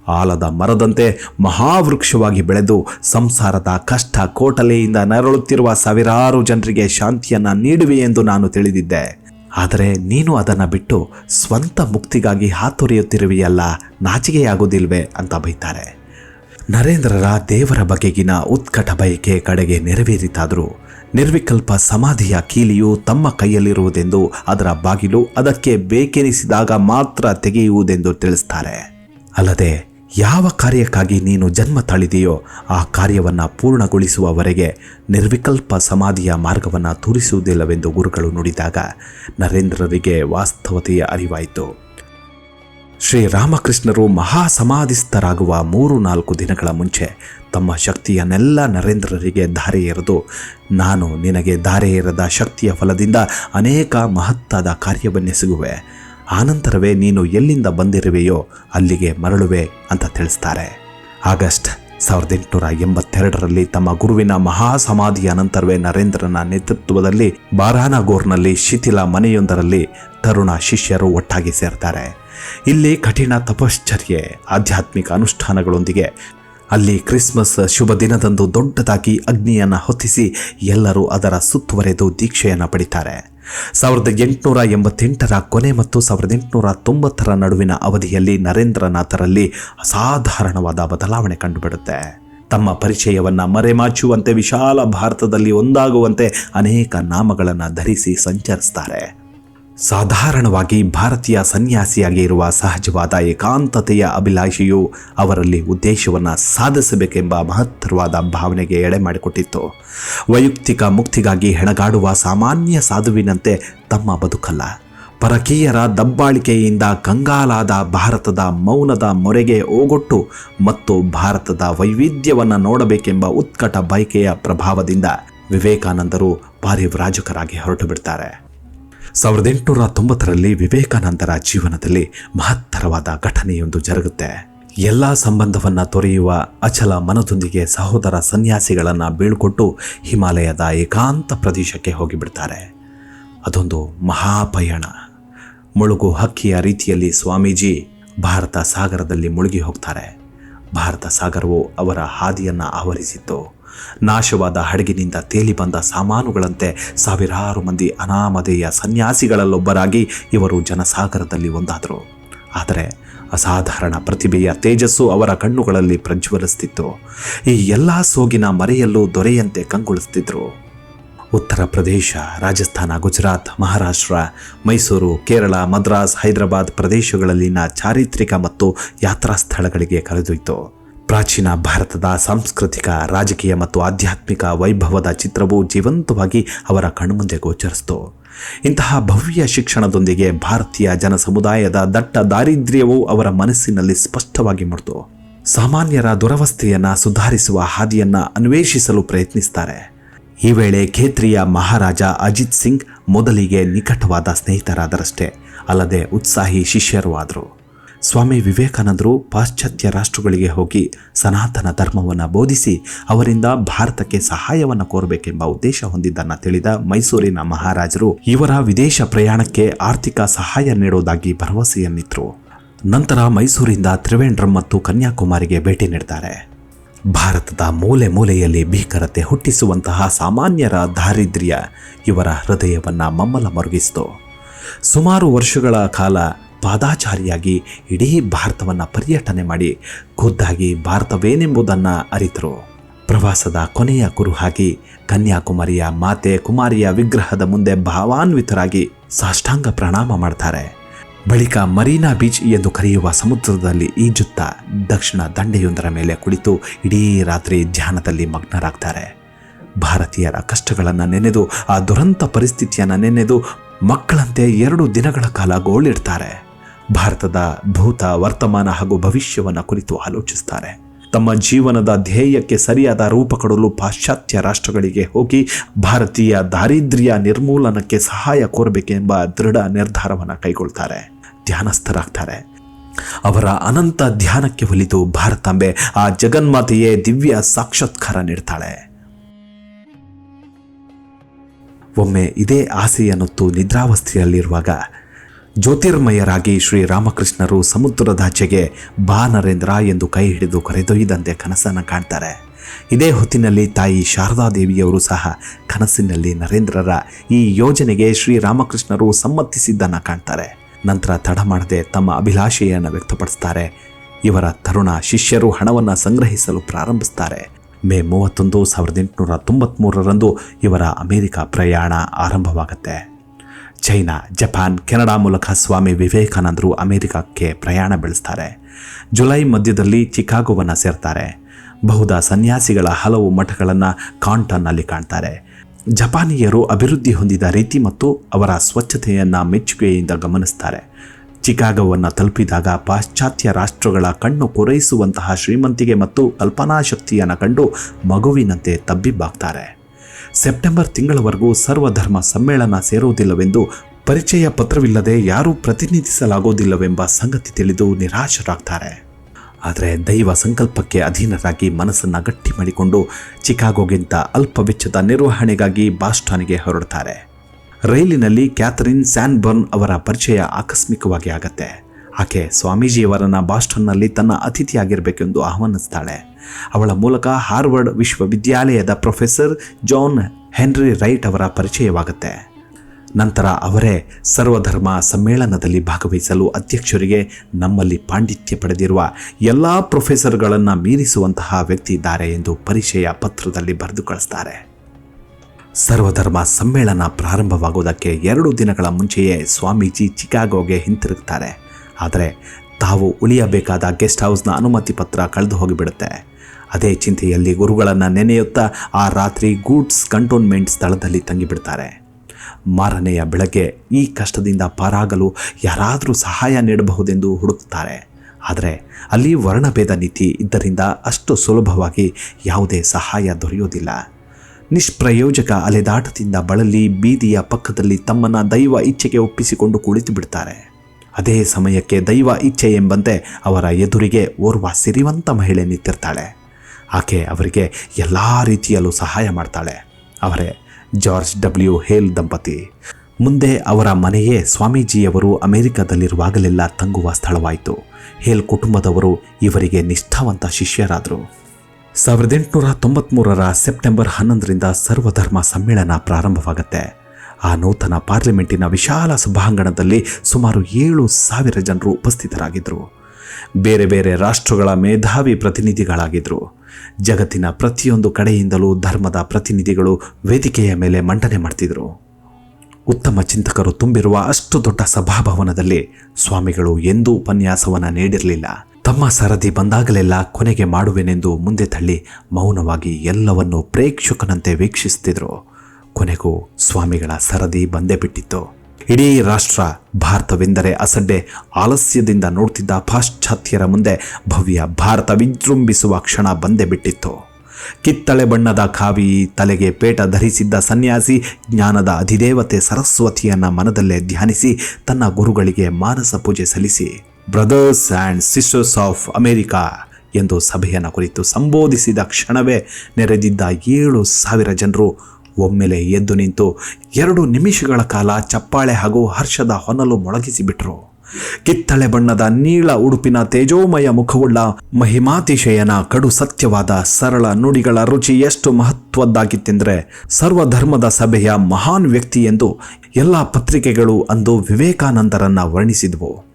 ಆಲದ ಮರದಂತೆ ಮಹಾವೃಕ್ಷವಾಗಿ ಬೆಳೆದು ಸಂಸಾರದ ಕಷ್ಟ ಕೋಟಲೆಯಿಂದ ನರಳುತ್ತಿರುವ ಸಾವಿರಾರು ಜನರಿಗೆ ಶಾಂತಿಯನ್ನು ನೀಡುವೆ ಎಂದು ನಾನು ತಿಳಿದಿದ್ದೆ. ಆದರೆ ನೀನು ಅದನ್ನು ಬಿಟ್ಟು ಸ್ವಂತ ಮುಕ್ತಿಗಾಗಿ ಹಾತೊರೆಯುತ್ತಿರುವೆಯಲ್ಲ, ನಾಚಿಕೆಯಾಗುವುದಿಲ್ವೇ ಅಂತ ಬೈತಾರೆ. ನರೇಂದ್ರರ ದೇವರ ಬಗೆಗಿನ ಉತ್ಕಟ ಬಯಕೆ ಕಡೆಗೆ ನೆರವೇರಿತಾದರೂ ನಿರ್ವಿಕಲ್ಪ ಸಮಾಧಿಯ ಕೀಲಿಯು ತಮ್ಮ ಕೈಯಲ್ಲಿರುವುದೆಂದು ಅದರ ಬಾಗಿಲು ಅದಕ್ಕೆ ಬೇಕೆನಿಸಿದಾಗ ಮಾತ್ರ ತೆಗೆಯುವುದೆಂದು ತಿಳಿಸ್ತಾರೆ. ಅಲ್ಲದೆ ಯಾವ ಕಾರ್ಯಕ್ಕಾಗಿ ನೀನು ಜನ್ಮ ತಾಳಿದೆಯೋ ಆ ಕಾರ್ಯವನ್ನು ಪೂರ್ಣಗೊಳಿಸುವವರೆಗೆ ನಿರ್ವಿಕಲ್ಪ ಸಮಾಧಿಯ ಮಾರ್ಗವನ್ನು ತೋರಿಸುವುದಿಲ್ಲವೆಂದು ಗುರುಗಳು ನುಡಿದಾಗ ನರೇಂದ್ರರಿಗೆ ವಾಸ್ತವತೆಯ ಅರಿವಾಯಿತು. ಶ್ರೀರಾಮಕೃಷ್ಣರು ಮಹಾ ಸಮಾಧಿಸ್ಥರಾಗುವ ಮೂರು ನಾಲ್ಕು ದಿನಗಳ ಮುಂಚೆ ತಮ್ಮ ಶಕ್ತಿಯನ್ನೆಲ್ಲ ನರೇಂದ್ರರಿಗೆ ಧಾರೆ ಎರೆದು, ನಾನು ನಿನಗೆ ಧಾರೆ ಎರೆದ ಶಕ್ತಿಯ ಫಲದಿಂದ ಅನೇಕ ಮಹತ್ತಾದ ಕಾರ್ಯವನ್ನೆಸಗುವೆ. ಆನಂತರವೇ ನೀನು ಎಲ್ಲಿಂದ ಬಂದಿರುವೆಯೋ ಅಲ್ಲಿಗೆ ಮರಳುವೆ ಅಂತ ತಿಳಿಸ್ತಾರೆ. ಆಗಸ್ಟ್ ಸಾವಿರದ ಎಂಟುನೂರ ಎಂಬತ್ತೆರಡರಲ್ಲಿ ತಮ್ಮ ಗುರುವಿನ ಮಹಾಸಮಾಧಿಯ ನಂತರವೇ ನರೇಂದ್ರನ ನೇತೃತ್ವದಲ್ಲಿ ಬಾರಾನಗೋರ್ನಲ್ಲಿ ಶಿಥಿಲ ಮನೆಯೊಂದರಲ್ಲಿ ತರುಣ ಶಿಷ್ಯರು ಒಟ್ಟಾಗಿ ಸೇರ್ತಾರೆ. ಇಲ್ಲಿ ಕಠಿಣ ತಪಶ್ಚರ್ಯೆ, ಆಧ್ಯಾತ್ಮಿಕ ಅನುಷ್ಠಾನಗಳೊಂದಿಗೆ ಅಲ್ಲಿ ಕ್ರಿಸ್ಮಸ್ ಶುಭ ದಿನದಂದು ದೊಡ್ಡದಾಗಿ ಅಗ್ನಿಯನ್ನು ಹೊತ್ತಿಸಿ ಎಲ್ಲರೂ ಅದರ ಸುತ್ತುವರೆದು ದೀಕ್ಷೆಯನ್ನು ಪಡಿತಾರೆ. ಸಾವಿರದ ಎಂಟುನೂರ ಎಂಬತ್ತೆಂಟರ ಕೊನೆ ಮತ್ತು ಸಾವಿರದ ಎಂಟುನೂರ ತೊಂಬತ್ತರ ನಡುವಿನ ಅವಧಿಯಲ್ಲಿ ನರೇಂದ್ರನಾಥರಲ್ಲಿ ಅಸಾಧಾರಣವಾದ ಬದಲಾವಣೆ ಕಂಡುಬಿಡುತ್ತೆ ತಮ್ಮ ಪರಿಚಯವನ್ನು ಮರೆಮಾಚುವಂತೆ ವಿಶಾಲ ಭಾರತದಲ್ಲಿ ಒಂದಾಗುವಂತೆ ಅನೇಕ ನಾಮಗಳನ್ನು ಧರಿಸಿ ಸಂಚರಿಸ್ತಾರೆ. ಸಾಧಾರಣವಾಗಿ ಭಾರತೀಯ ಸನ್ಯಾಸಿಯಾಗಿ ಇರುವ ಸಹಜವಾದ ಏಕಾಂತತೆಯ ಅಭಿಲಾಷೆಯು ಅವರಲ್ಲಿ ಉದ್ದೇಶವನ್ನು ಸಾಧಿಸಬೇಕೆಂಬ ಮಹತ್ತರವಾದ ಭಾವನೆಗೆ ಎಡೆ ಮಾಡಿಕೊಟ್ಟಿತ್ತು. ವೈಯಕ್ತಿಕ ಮುಕ್ತಿಗಾಗಿ ಹೆಣಗಾಡುವ ಸಾಮಾನ್ಯ ಸಾಧುವಿನಂತೆ ತಮ್ಮ ಬದುಕಲ್ಲ. ಪರಕೀಯರ ದಬ್ಬಾಳಿಕೆಯಿಂದ ಕಂಗಾಲಾದ ಭಾರತದ ಮೌನದ ಮೊರೆಗೆ ಓಗೊಟ್ಟು ಮತ್ತು ಭಾರತದ ವೈವಿಧ್ಯವನ್ನು ನೋಡಬೇಕೆಂಬ ಉತ್ಕಟ ಬಯಕೆಯ ಪ್ರಭಾವದಿಂದ ವಿವೇಕಾನಂದರು ಪಾರಿವ್ರಾಜಕರಾಗಿ ಹೊರಟು ಬಿಡ್ತಾರೆ ಸಾವಿರದ ಎಂಟುನೂರ ತೊಂಬತ್ತರಲ್ಲಿ ವಿವೇಕಾನಂದರ ಜೀವನದಲ್ಲಿ ಮಹತ್ತರವಾದ ಘಟನೆಯೊಂದು ಜರುಗುತ್ತೆ. ಎಲ್ಲ ಸಂಬಂಧವನ್ನು ತೊರೆಯುವ ಅಚಲ ಮನದೊಂದಿಗೆ ಸಹೋದರ ಸನ್ಯಾಸಿಗಳನ್ನು ಬೀಳ್ಕೊಟ್ಟು ಹಿಮಾಲಯದ ಏಕಾಂತ ಪ್ರದೇಶಕ್ಕೆ ಹೋಗಿಬಿಡ್ತಾರೆ. ಅದೊಂದು ಮಹಾಪಯಣ. ಮುಳುಗು ಹಕ್ಕಿಯ ರೀತಿಯಲ್ಲಿ ಸ್ವಾಮೀಜಿ ಭಾರತ ಸಾಗರದಲ್ಲಿ ಮುಳುಗಿ ಹೋಗ್ತಾರೆ. ಭಾರತ ಸಾಗರವು ಅವರ ಹಾದಿಯನ್ನು ಆವರಿಸಿತ್ತು. ನಾಶವಾದ ಹಡಗಿನಿಂದ ತೇಲಿ ಬಂದ ಸಾಮಾನುಗಳಂತೆ ಸಾವಿರಾರು ಮಂದಿ ಅನಾಮಧೇಯ ಸನ್ಯಾಸಿಗಳಲ್ಲೊಬ್ಬರಾಗಿ ಇವರು ಜನಸಾಗರದಲ್ಲಿ ಒಂದಾದರು. ಆದರೆ ಅಸಾಧಾರಣ ಪ್ರತಿಭೆಯ ತೇಜಸ್ಸು ಅವರ ಕಣ್ಣುಗಳಲ್ಲಿ ಪ್ರಜ್ವಲಿಸ್ತಿತ್ತು. ಈ ಎಲ್ಲ ಸೋಗಿನ ಮರೆಯಲ್ಲೂ ದೊರೆಯಂತೆ ಕಂಗೊಳಿಸ್ತಿದ್ರು. ಉತ್ತರ ಪ್ರದೇಶ, ರಾಜಸ್ಥಾನ, ಗುಜರಾತ್, ಮಹಾರಾಷ್ಟ್ರ, ಮೈಸೂರು, ಕೇರಳ, ಮದ್ರಾಸ್, ಹೈದರಾಬಾದ್ ಪ್ರದೇಶಗಳಲ್ಲಿನ ಚಾರಿತ್ರಿಕ ಮತ್ತು ಯಾತ್ರಾ ಸ್ಥಳಗಳಿಗೆ ಕರೆದೊಯ್ತು ಪ್ರಾಚೀನ ಭಾರತದ ಸಾಂಸ್ಕೃತಿಕ, ರಾಜಕೀಯ ಮತ್ತು ಆಧ್ಯಾತ್ಮಿಕ ವೈಭವದ ಚಿತ್ರವು ಜೀವಂತವಾಗಿ ಅವರ ಕಣ್ಮುಂದೆ ಗೋಚರಿಸಿತು. ಇಂತಹ ಭವ್ಯ ಶಿಕ್ಷಣದೊಂದಿಗೆ ಭಾರತೀಯ ಜನ ಸಮುದಾಯದ ದಟ್ಟ ದಾರಿದ್ರ್ಯವು ಅವರ ಮನಸ್ಸಿನಲ್ಲಿ ಸ್ಪಷ್ಟವಾಗಿ ಮೂಡಿತು ಸಾಮಾನ್ಯರ ದುರವಸ್ಥೆಯನ್ನು ಸುಧಾರಿಸುವ ಹಾದಿಯನ್ನು ಅನ್ವೇಷಿಸಲು ಪ್ರಯತ್ನಿಸ್ತಾರೆ. ಈ ವೇಳೆ ಖೇತ್ರಿಯ ಮಹಾರಾಜ ಅಜಿತ್ ಸಿಂಗ್ ಮೊದಲಿಗೆ ನಿಕಟವಾದ ಸ್ನೇಹಿತರಾದರಷ್ಟೇ, ಅಲ್ಲದೆ ಉತ್ಸಾಹಿ ಶಿಷ್ಯರೂ ಆದರು. ಸ್ವಾಮಿ ವಿವೇಕಾನಂದರು ಪಾಶ್ಚಾತ್ಯ ರಾಷ್ಟ್ರಗಳಿಗೆ ಹೋಗಿ ಸನಾತನ ಧರ್ಮವನ್ನು ಬೋಧಿಸಿ ಅವರಿಂದ ಭಾರತಕ್ಕೆ ಸಹಾಯವನ್ನು ಕೋರಬೇಕೆಂಬ ಉದ್ದೇಶ ಹೊಂದಿದ್ದನ್ನು ತಿಳಿದ ಮೈಸೂರಿನ ಮಹಾರಾಜರು ಇವರ ವಿದೇಶ ಪ್ರಯಾಣಕ್ಕೆ ಆರ್ಥಿಕ ಸಹಾಯ ನೀಡುವುದಾಗಿ ಭರವಸೆಯನ್ನಿತ್ತು ನಂತರ ಮೈಸೂರಿಂದ ತ್ರಿವೇಂದ್ರಂ ಮತ್ತು ಕನ್ಯಾಕುಮಾರಿಗೆ ಭೇಟಿ ನೀಡ್ತಾರೆ. ಭಾರತದ ಮೂಲೆ ಮೂಲೆಯಲ್ಲಿ ಭೀಕರತೆ ಹುಟ್ಟಿಸುವಂತಹ ಸಾಮಾನ್ಯರ ದಾರಿದ್ರ್ಯ ಇವರ ಹೃದಯವನ್ನು ಮಮ್ಮಲ ಮರುಗಿಸಿತು. ಸುಮಾರು ವರ್ಷಗಳ ಕಾಲ ಪಾದಾಚಾರಿಯಾಗಿ ಇಡೀ ಭಾರತವನ್ನು ಪರ್ಯಟನೆ ಮಾಡಿ ಖುದ್ದಾಗಿ ಭಾರತವೇನೆಂಬುದನ್ನು ಅರಿತರು. ಪ್ರವಾಸದ ಕೊನೆಯ ಕುರುಹಾಗಿ ಕನ್ಯಾಕುಮಾರಿಯ ಮಾತೆ ಕುಮಾರಿಯ ವಿಗ್ರಹದ ಮುಂದೆ ಭಾವಾನ್ವಿತರಾಗಿ ಸಾಷ್ಟಾಂಗ ಪ್ರಣಾಮ ಮಾಡ್ತಾರೆ. ಬಳಿಕ ಮರೀನಾ ಬೀಚ್ ಎಂದು ಕರೆಯುವ ಸಮುದ್ರದಲ್ಲಿ ಈಜುತ್ತಾ ದಕ್ಷಿಣ ದಂಡೆಯೊಂದರ ಮೇಲೆ ಕುಳಿತು ಇಡೀ ರಾತ್ರಿ ಧ್ಯಾನದಲ್ಲಿ ಮಗ್ನರಾಗ್ತಾರೆ. ಭಾರತೀಯರ ಕಷ್ಟಗಳನ್ನು ನೆನೆದು ಆ ದುರಂತ ಪರಿಸ್ಥಿತಿಯನ್ನು ನೆನೆದು ಮಕ್ಕಳಂತೆ ಎರಡು ದಿನಗಳ ಕಾಲ ಗೋಳಿಡ್ತಾರೆ. ಭಾರತದ ಭೂತ ವರ್ತಮಾನ ಹಾಗೂ ಭವಿಷ್ಯವನ್ನು ಕುರಿತು ಆಲೋಚಿಸ್ತಾರೆ. ತಮ್ಮ ಜೀವನದ ಧ್ಯೇಯಕ್ಕೆ ಸರಿಯಾದ ರೂಪ ಕೊಡಲು ಪಾಶ್ಚಾತ್ಯ ರಾಷ್ಟ್ರಗಳಿಗೆ ಹೋಗಿ ಭಾರತೀಯ ದಾರಿದ್ರ್ಯ ನಿರ್ಮೂಲನಕ್ಕೆ ಸಹಾಯ ಕೋರಬೇಕೆಂಬ ದೃಢ ನಿರ್ಧಾರವನ್ನು ಕೈಗೊಳ್ತಾರೆ. ಧ್ಯಾನಸ್ಥರಾಗ್ತಾರೆ. ಅವರ ಅನಂತ ಧ್ಯಾನಕ್ಕೆ ಒಲಿದು ಭಾರತಾಂಬೆ ಆ ಜಗನ್ಮಾತೆಯೇ ದಿವ್ಯ ಸಾಕ್ಷಾತ್ಕಾರ ನೀಡ್ತಾಳೆ. ಒಮ್ಮೆ ಇದೇ ಆಸೆಯನ್ನುತ್ತು ನಿದ್ರಾವಸ್ಥೆಯಲ್ಲಿರುವಾಗ ಜ್ಯೋತಿರ್ಮಯರಾಗಿ ಶ್ರೀರಾಮಕೃಷ್ಣರು ಸಮುದ್ರದಾಚೆಗೆ ಬಾ ನರೇಂದ್ರ ಎಂದು ಕೈ ಹಿಡಿದು ಕರೆದೊಯ್ದಂತೆ ಕನಸನ್ನು ಕಾಣ್ತಾರೆ. ಇದೇ ಹೊತ್ತಿನಲ್ಲಿ ತಾಯಿ ಶಾರದಾದೇವಿಯವರು ಸಹ ಕನಸಿನಲ್ಲಿ ನರೇಂದ್ರರ ಈ ಯೋಜನೆಗೆ ಶ್ರೀರಾಮಕೃಷ್ಣರು ಸಮ್ಮತಿಸಿದ್ದನ್ನು ಕಾಣ್ತಾರೆ. ನಂತರ ತಡ ಮಾಡದೆ ತಮ್ಮ ಅಭಿಲಾಷೆಯನ್ನು ವ್ಯಕ್ತಪಡಿಸ್ತಾರೆ. ಇವರ ತರುಣ ಶಿಷ್ಯರು ಹಣವನ್ನು ಸಂಗ್ರಹಿಸಲು ಪ್ರಾರಂಭಿಸ್ತಾರೆ. ಮೇ ಮೂವತ್ತೊಂದು ಸಾವಿರದ ಎಂಟುನೂರ ತೊಂಬತ್ತ್ಮೂರರಂದು ಇವರ ಅಮೆರಿಕ ಪ್ರಯಾಣ ಆರಂಭವಾಗುತ್ತೆ. ಚೈನಾ, ಜಪಾನ್, ಕೆನಡಾ ಮೂಲಕ ಸ್ವಾಮಿ ವಿವೇಕಾನಂದರು ಅಮೆರಿಕಕ್ಕೆ ಪ್ರಯಾಣ ಬೆಳೆಸ್ತಾರೆ. ಜುಲೈ ಮಧ್ಯದಲ್ಲಿ ಚಿಕಾಗೋವನ್ನು ಸೇರ್ತಾರೆ. ಬಹುದ ಸನ್ಯಾಸಿಗಳ ಹಲವು ಮಠಗಳನ್ನು ಕಾಂಟನ್ನಲ್ಲಿ ಕಾಣ್ತಾರೆ. ಜಪಾನಿಯರು ಅಭಿವೃದ್ಧಿ ಹೊಂದಿದ ರೀತಿ ಮತ್ತು ಅವರ ಸ್ವಚ್ಛತೆಯನ್ನು ಮೆಚ್ಚುಗೆಯಿಂದ ಗಮನಿಸ್ತಾರೆ. ಚಿಕಾಗೋವನ್ನು ತಲುಪಿದಾಗ ಪಾಶ್ಚಾತ್ಯ ರಾಷ್ಟ್ರಗಳ ಕಣ್ಣು ಕೊರೈಸುವಂತಹ ಶ್ರೀಮಂತಿಗೆ ಮತ್ತು ಕಲ್ಪನಾಶಕ್ತಿಯನ್ನು ಕಂಡು ಮಗುವಿನಂತೆ ತಬ್ಬಿಬ್ಬಾಗ್ತಾರೆ. ಸೆಪ್ಟೆಂಬರ್ ತಿಂಗಳವರೆಗೂ ಸರ್ವಧರ್ಮ ಸಮ್ಮೇಳನ ಸೇರುವುದಿಲ್ಲವೆಂದು ಪರಿಚಯ ಪತ್ರವಿಲ್ಲದೆ ಯಾರೂ ಪ್ರತಿನಿಧಿಸಲಾಗೋದಿಲ್ಲವೆಂಬ ಸಂಗತಿ ತಿಳಿದು ನಿರಾಶರಾಗ್ತಾರೆ. ಆದರೆ ದೈವ ಸಂಕಲ್ಪಕ್ಕೆ ಅಧೀನರಾಗಿ ಮನಸ್ಸನ್ನು ಗಟ್ಟಿ ಮಾಡಿಕೊಂಡು ಚಿಕಾಗೋಗಿಂತ ಅಲ್ಪ ವೆಚ್ಚದ ನಿರ್ವಹಣೆಗಾಗಿ ಬಾಸ್ಟಾನ್ಗೆ ಹೊರಡ್ತಾರೆ. ರೈಲಿನಲ್ಲಿ ಕ್ಯಾಥರಿನ್ ಸ್ಯಾನ್ಬರ್ನ್ ಅವರ ಪರಿಚಯ ಆಕಸ್ಮಿಕವಾಗಿ ಆಗತ್ತೆ. ಆಕೆ ಸ್ವಾಮೀಜಿಯವರನ್ನ ಬಾಸ್ಟನ್ನಲ್ಲಿ ತನ್ನ ಅತಿಥಿಯಾಗಿರಬೇಕೆಂದು ಆಹ್ವಾನಿಸ್ತಾಳೆ. ಅವಳ ಮೂಲಕ ಹಾರ್ವರ್ಡ್ ವಿಶ್ವವಿದ್ಯಾಲಯದ ಪ್ರೊಫೆಸರ್ ಜಾನ್ ಹೆನ್ರಿ ರೈಟ್ ಅವರ ಪರಿಚಯವಾಗುತ್ತೆ. ನಂತರ ಅವರೇ ಸರ್ವಧರ್ಮ ಸಮ್ಮೇಳನದಲ್ಲಿ ಭಾಗವಹಿಸಲು ಅಧ್ಯಕ್ಷರಿಗೆ ನಮ್ಮಲ್ಲಿ ಪಾಂಡಿತ್ಯ ಪಡೆದಿರುವ ಎಲ್ಲ ಪ್ರೊಫೆಸರ್ಗಳನ್ನು ಮೀರಿಸುವಂತಹ ವ್ಯಕ್ತಿ ಇದ್ದಾರೆ ಎಂದು ಪರಿಚಯ ಪತ್ರದಲ್ಲಿ ಬರೆದು ಕಳಿಸ್ತಾರೆ. ಸರ್ವಧರ್ಮ ಸಮ್ಮೇಳನ ಪ್ರಾರಂಭವಾಗುವುದಕ್ಕೆ ಎರಡು ದಿನಗಳ ಮುಂಚೆಯೇ ಸ್ವಾಮೀಜಿ ಚಿಕಾಗೋಗೆ ಹಿಂತಿರುಗ್ತಾರೆ. ಆದರೆ ತಾವು ಉಳಿಯಬೇಕಾದ ಗೆಸ್ಟ್ ಹೌಸ್ನ ಅನುಮತಿ ಪತ್ರ ಕಳೆದು ಹೋಗಿಬಿಡುತ್ತೆ. ಅದೇ ಚಿಂತೆಯಲ್ಲಿ ಗುರುಗಳನ್ನು ನೆನೆಯುತ್ತಾ ಆ ರಾತ್ರಿ ಗೂಡ್ಸ್ ಕಂಟೋನ್ಮೆಂಟ್ ಸ್ಥಳದಲ್ಲಿ ತಂಗಿಬಿಡ್ತಾರೆ. ಮಾರನೆಯ ಬೆಳಗ್ಗೆ ಈ ಕಷ್ಟದಿಂದ ಪಾರಾಗಲು ಯಾರಾದರೂ ಸಹಾಯ ನೀಡಬಹುದೆಂದು ಹುಡುಕ್ತಾರೆ. ಆದರೆ ಅಲ್ಲಿ ವರ್ಣಭೇದ ನೀತಿ ಇದ್ದರಿಂದ ಅಷ್ಟು ಸುಲಭವಾಗಿ ಯಾವುದೇ ಸಹಾಯ ದೊರೆಯುವುದಿಲ್ಲ. ನಿಷ್ಪ್ರಯೋಜಕ ಅಲೆದಾಟದಿಂದ ಬಳಲಿ ಬೀದಿಯ ಪಕ್ಕದಲ್ಲಿ ತಮ್ಮನ್ನು ದೈವ ಇಚ್ಛೆಗೆ ಒಪ್ಪಿಸಿಕೊಂಡು ಕುಳಿತು ಬಿಡ್ತಾರೆ ಅದೇ ಸಮಯಕ್ಕೆ ದೈವ ಇಚ್ಛೆ ಎಂಬಂತೆ ಅವರ ಎದುರಿಗೆ ಓರ್ವ ಸಿರಿವಂತ ಮಹಿಳೆ ನಿಂತಿರ್ತಾಳೆ. ಆಕೆ ಅವರಿಗೆ ಎಲ್ಲ ರೀತಿಯಲ್ಲೂ ಸಹಾಯ ಮಾಡ್ತಾಳೆ. ಅವರೇ, ಜಾರ್ಜ್ ಡಬ್ಲ್ಯೂ ಹೇಲ್ ದಂಪತಿ. ಮುಂದೆ ಅವರ ಮನೆಯೇ ಸ್ವಾಮೀಜಿಯವರು ಅಮೆರಿಕದಲ್ಲಿರುವಾಗಲೆಲ್ಲ ತಂಗುವ ಸ್ಥಳವಾಯಿತು. ಹೇಲ್ ಕುಟುಂಬದವರು ಇವರಿಗೆ ನಿಷ್ಠಾವಂತ ಶಿಷ್ಯರಾದರು. ಸಾವಿರದ ಎಂಟುನೂರ ತೊಂಬತ್ತ್ಮೂರರ ಸೆಪ್ಟೆಂಬರ್ ಹನ್ನೊಂದರಿಂದ ಸರ್ವಧರ್ಮ ಸಮ್ಮೇಳನ ಪ್ರಾರಂಭವಾಗುತ್ತೆ. ಆ ನೂತನ ಪಾರ್ಲಿಮೆಂಟಿನ ವಿಶಾಲ ಸಭಾಂಗಣದಲ್ಲಿ ಸುಮಾರು ಏಳು ಸಾವಿರ ಜನರು ಉಪಸ್ಥಿತರಾಗಿದ್ದರು. ಬೇರೆ ಬೇರೆ ರಾಷ್ಟ್ರಗಳ ಮೇಧಾವಿ ಪ್ರತಿನಿಧಿಗಳಾಗಿದ್ದರು. ಜಗತ್ತಿನ ಪ್ರತಿಯೊಂದು ಕಡೆಯಿಂದಲೂ ಧರ್ಮದ ಪ್ರತಿನಿಧಿಗಳು ವೇದಿಕೆಯ ಮೇಲೆ ಮಂಡನೆ ಮಾಡ್ತಿದ್ರು. ಉತ್ತಮ ಚಿಂತಕರು ತುಂಬಿರುವ ಅಷ್ಟು ದೊಡ್ಡ ಸಭಾಭವನದಲ್ಲಿ ಸ್ವಾಮಿಗಳು ಎಂದೂ ಉಪನ್ಯಾಸವನ್ನು ನೀಡಿರಲಿಲ್ಲ. ತಮ್ಮ ಸರದಿ ಬಂದಾಗಲೆಲ್ಲ ಕೊನೆಗೆ ಮಾಡುವೆನೆಂದು ಮುಂದೆ ತಳ್ಳಿ ಮೌನವಾಗಿ ಎಲ್ಲವನ್ನು ಪ್ರೇಕ್ಷಕನಂತೆ ವೀಕ್ಷಿಸುತ್ತಿದ್ರು ಕೊನೆಗೂ ಸ್ವಾಮಿಗಳ ಸರದಿ ಬಂದೇ ಬಿಟ್ಟಿತ್ತು. ಇಡೀ ರಾಷ್ಟ್ರ ಭಾರತವೆಂದರೆ ಅಸಡ್ಡೆ, ಆಲಸ್ಯದಿಂದ ನೋಡ್ತಿದ್ದ ಪಾಶ್ಚಾತ್ಯರ ಮುಂದೆ ಭವ್ಯ ಭಾರತ ವಿಜೃಂಭಿಸುವ ಕ್ಷಣ ಬಂದೇ ಬಿಟ್ಟಿತ್ತು. ಕಿತ್ತಳೆ ಬಣ್ಣದ ಕಾವಿ, ತಲೆಗೆ ಪೇಟ ಧರಿಸಿದ್ದ ಸನ್ಯಾಸಿ, ಜ್ಞಾನದ ಅಧಿದೇವತೆ ಸರಸ್ವತಿಯನ್ನ ಮನದಲ್ಲೇ ಧ್ಯಾನಿಸಿ ತನ್ನ ಗುರುಗಳಿಗೆ ಮಾನಸ ಪೂಜೆ ಸಲ್ಲಿಸಿ, brothers and sisters of America ಎಂದು ಸಭೆಯನ್ನು ಕುರಿತು ಸಂಬೋಧಿಸಿದ ಕ್ಷಣವೇ ನೆರೆದಿದ್ದ ಏಳು ಸಾವಿರ ಜನರು ಒಮ್ಮೆಲೆ ಎದ್ದು ನಿಂತು ಎರಡು ನಿಮಿಷಗಳ ಕಾಲ ಚಪ್ಪಾಳೆ ಹಾಗೂ ಹರ್ಷದ ಹೊನಲು ಮೊಳಗಿಸಿಬಿಟ್ರು. ಕಿತ್ತಳೆ ಬಣ್ಣದ ನೀಳ ಉಡುಪಿನ ತೇಜೋಮಯ ಮುಖವುಳ್ಳ ಮಹಿಮಾತಿಶಯನ ಕಡು ಸತ್ಯವಾದ ಸರಳ ನುಡಿಗಳ ರುಚಿ ಎಷ್ಟು ಮಹತ್ವದ್ದಾಗಿತ್ತೆಂದರೆ ಸರ್ವಧರ್ಮದ ಸಭೆಯ ಮಹಾನ್ ವ್ಯಕ್ತಿ ಎಂದು ಎಲ್ಲ ಪತ್ರಿಕೆಗಳು ಅಂದು ವಿವೇಕಾನಂದರನ್ನ ವರ್ಣಿಸಿದವು.